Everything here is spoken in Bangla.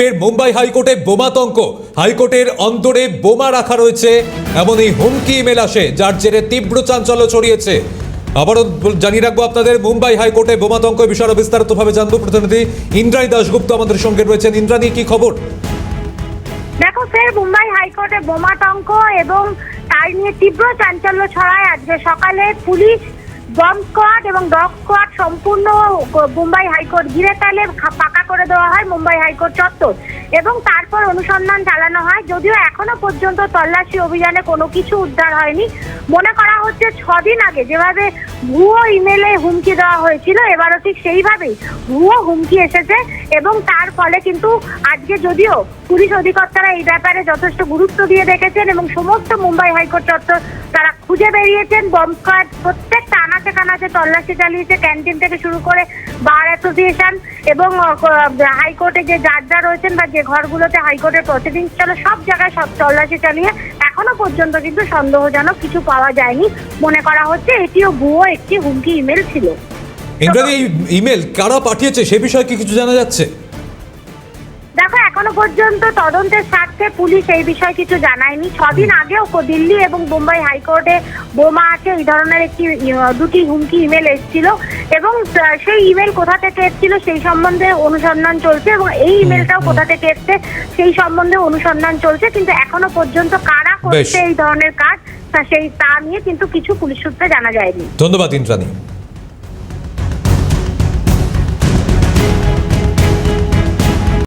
ফের মুম্বাই হাইকোর্টে বোমাতঙ্ক হাইকোর্টের অন্তরে বোমা রাখা রয়েছে এমন এই হুমকি ইমেল আসে, যার জেরে তীব্র চাঞ্চল্য ছড়িয়েছে। আবারও জানিয়ে রাখব আপনাদের, মুম্বাই হাইকোর্টে বোমাতঙ্ক বিষয়ে বিস্তারিতভাবে জানব। প্রতিনিধি ইন্দ্রাণী দাশগুপ্ত আমাদের সঙ্গে রয়েছেন। ইন্দ্রাণী, কি খবর? দেখো ফের মুম্বাই হাইকোর্টে বোমাতঙ্ক এবং তার নিয়ে তীব্র চাঞ্চল্য ছড়ায় আজকে সকালে পুলিশ বম স্কোয়াড এবং ডগ স্কোয়াড সম্পূর্ণ মুম্বাই হাইকোর্ট ঘিরে তালে ফাঁকা করে দেওয়া হয় মুম্বাই হাইকোর্ট চত্বর। এবং তারপর অনুসন্ধান চালানো হয়। যদিও এখনও পর্যন্ত তল্লাশি অভিযানে কোনো কিছু উদ্ধার হয়নি। মনে করা হচ্ছে ছদিন আগে যেভাবে ভুয়ো ইমেলে হুমকি দেওয়া হয়েছিল, এবারও ঠিক সেইভাবেই ভুয়ো হুমকি এসেছে এবং তার ফলে কিন্তু আজকে যদিও পুলিশ অধিকর্তারা এই ব্যাপারে যথেষ্ট গুরুত্ব দিয়ে দেখেছেন এবং সমস্ত মুম্বাই হাইকোর্ট চত্বর তারা খুঁজে বেরিয়েছেন। বম স্কোয়াড প্রত্যেকটা আনাচে কানাচে তল্লাশি চালিয়েছে ক্যান্টিন থেকে শুরু করে বার অ্যাসোসিয়েশন এবং হাইকোর্টে যে জাজরা রয়েছেন বা যে ঘরগুলোতে হাইকোর্টের প্রসিডিংস চলে, সব জায়গায় সব তল্লাশি চালিয়ে এখনও পর্যন্ত কিন্তু সন্দেহজনক কিছু পাওয়া যায়নি মনে করা হচ্ছে এটিও ভুয়ো একটি হুমকি ইমেল ছিল। ইমেল কারা পাঠিয়েছে সে বিষয়ে কি কিছু জানা যাচ্ছে? দেখো এখনও পর্যন্ত তদন্তের স্বার্থে পুলিশ এই বিষয়ে কিছু জানায়নি। ছদিন আগেও দিল্লি এবং বোম্বাই হাইকোর্টে বোমা আছে এই ধরনের একটি দুটি হুমকি ইমেল এসেছিল এবং সেই ইমেল কোথা থেকে এসেছিল সেই সম্বন্ধে অনুসন্ধান চলছে এবং এই ইমেলটাও কোথা থেকে এসছে সেই সম্বন্ধে অনুসন্ধান চলছে। কিন্তু এখনও পর্যন্ত কারা করছে এই ধরনের কাজ সেই তা নিয়ে কিন্তু কিছু পুলিশ সূত্রে জানা যায়নি। ধন্যবাদ ইন্দ্রাণী।